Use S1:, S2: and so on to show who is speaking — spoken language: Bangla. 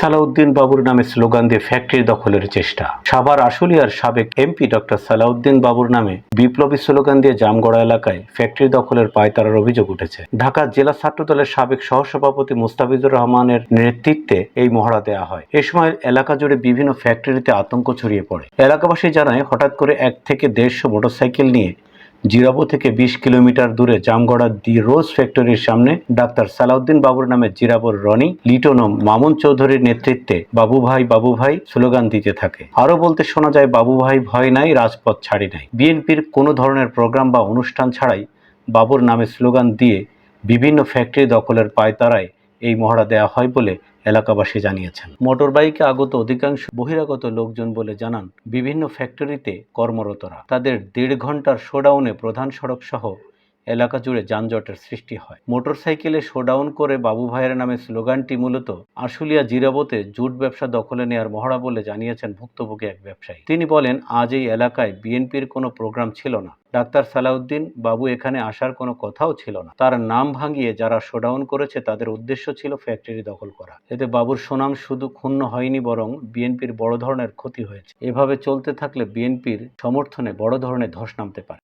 S1: সালাউদ্দিন বাবুর নামে স্লোগান দিয়ে ফ্যাক্টরি দখলের চেষ্টা। সাভার আশুলিয়ার সাবেক এমপি ডক্টর সালাউদ্দিন বাবুর নামে বিপ্লবী স্লোগান দিয়ে জামগড়া এলাকায় ফ্যাক্টরি দখলের পায়তারার অভিযোগ উঠেছে। ঢাকা জেলা ছাত্র দলের সাবেক সহসভাপতি মুস্তাফিজুর রহমানের নেতৃত্বে এই মহড়া দেওয়া হয়। এ সময় এলাকা জুড়ে বিভিন্ন ফ্যাক্টরিতে আতঙ্ক ছড়িয়ে পড়ে। এলাকাবাসী জানায়, হঠাৎ করে এক থেকে দেড়শো মোটরসাইকেল নিয়ে জিরাবো থেকে বিশ কিলোমিটার দূরে জামগড়া দি রোজ ফ্যাক্টরির সামনে ডাক্তার সালাউদ্দিন বাবুর নামে জিরাবোর রনি লিটন মামুন চৌধুরীর নেতৃত্বে বাবু ভাই বাবু ভাই স্লোগান দিতে থাকে। আরও বলতে শোনা যায়, বাবু ভাই, ভয় নাই, রাজপথ ছাড়ি নাই। বিএনপির কোনো ধরনের প্রোগ্রাম বা অনুষ্ঠান ছাড়াই বাবুর নামে স্লোগান দিয়ে বিভিন্ন ফ্যাক্টরি দখলের পায়তারায় এই মহড়া দেওয়া হয় বলে এলাকাবাসী জানিয়েছেন। মোটর বাইকে আগত অধিকাংশ বহিরাগত লোকজন বলে জানান, বিভিন্ন ফ্যাক্টরিতে কর্মরতরা। তাদের দেড় ঘণ্টার শোডাউনে প্রধান সড়ক সহ এলাকা জুড়ে যানজটের সৃষ্টি হয়। মোটরসাইকেলে শোডাউন করে বাবু ভাইয়ের নামে স্লোগানটি মূলত, আশুলিয়া জিরাবতে জুট ব্যবসা দখলে নেয়ার মহড়া বলে জানিয়েছেন ভুক্তভোগী এক ব্যবসায়ী। তিনি বলেন, আজ এই এলাকায় বিএনপির কোনো প্রোগ্রাম ছিল না। ডাক্তার সালাউদ্দিন বাবু এখানে আসার কোনো কথাও ছিল না। তার নাম ভাঙিয়ে যারা শোডাউন করেছে, তাদের উদ্দেশ্য ছিল ফ্যাক্টরি দখল করা। এতে বাবুর সুনাম শুধু ক্ষুণ্ণ হয়নি, বরং বিএনপির বড় ধরনের ক্ষতি হয়েছে। এভাবে চলতে থাকলে বিএনপির সমর্থনে বড় ধরনের ধস নামতে পারে।